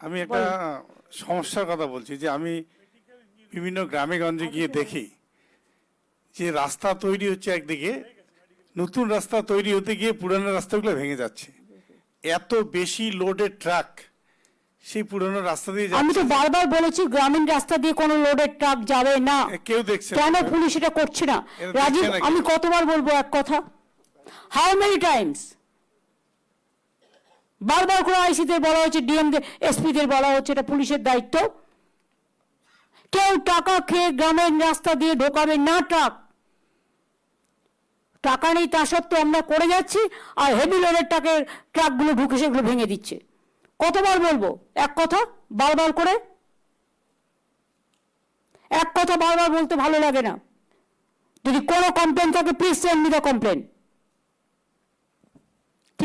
আমি একটা সমস্যার কথা বলছি যে আমি বিভিন্ন গ্রামে গঞ্জে গিয়ে দেখি যে রাস্তা তৈরি হচ্ছে একদিকে নতুন রাস্তা তৈরি হতে গিয়ে পুরানো রাস্তাগুলো ভেঙে যাচ্ছে। এত বেশি লোডের ট্রাক সেই পুরানো রাস্তা দিয়ে আমি তো বারবার বলেছি গ্রামীণ রাস্তা দিয়ে কোনো লোডের ট্রাক যাবে না। কেউ দেখছে না। কেন পুলিশ এটা করছে না? রাজীব আমি কতবার বলব এক কথা? হাউ মেনি টাইমস বারবার করে আইসিদের বলা হচ্ছে ডিএম এসপিদের বলা হচ্ছে, এটা পুলিশের দায়িত্ব। কেউ টাকা খেয়ে গ্রামের রাস্তা দিয়ে ঢোকাবে, না ট্রাক টাকা নেই, তা সত্ত্বেও আমরা করে যাচ্ছি, আর হেভি লোডের ট্রাকের ট্রাকগুলো ঢুকে সেগুলো ভেঙে দিচ্ছে। কতবার বলব? এক কথা, বারবার করে। এক কথা বারবার বলতে ভালো লাগে না। যদি কোনো কমপ্লেন থাকে please send me the complain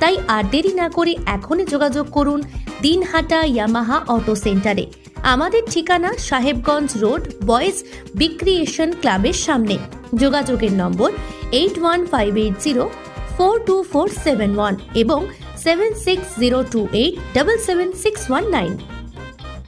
তাই আর দেরি না করে এখনই যোগাযোগ করুন দিনহাটা ইয়ামাহা অটো সেন্টারে। আমাদের ঠিকানা সাহেবগঞ্জ রোড, বয়েজ বিক্রিয়েশন ক্লাবের সামনে। যোগাযোগের নম্বর eight one five eight zero four two four seven one এবং seven six zero two eight double seven six one nine.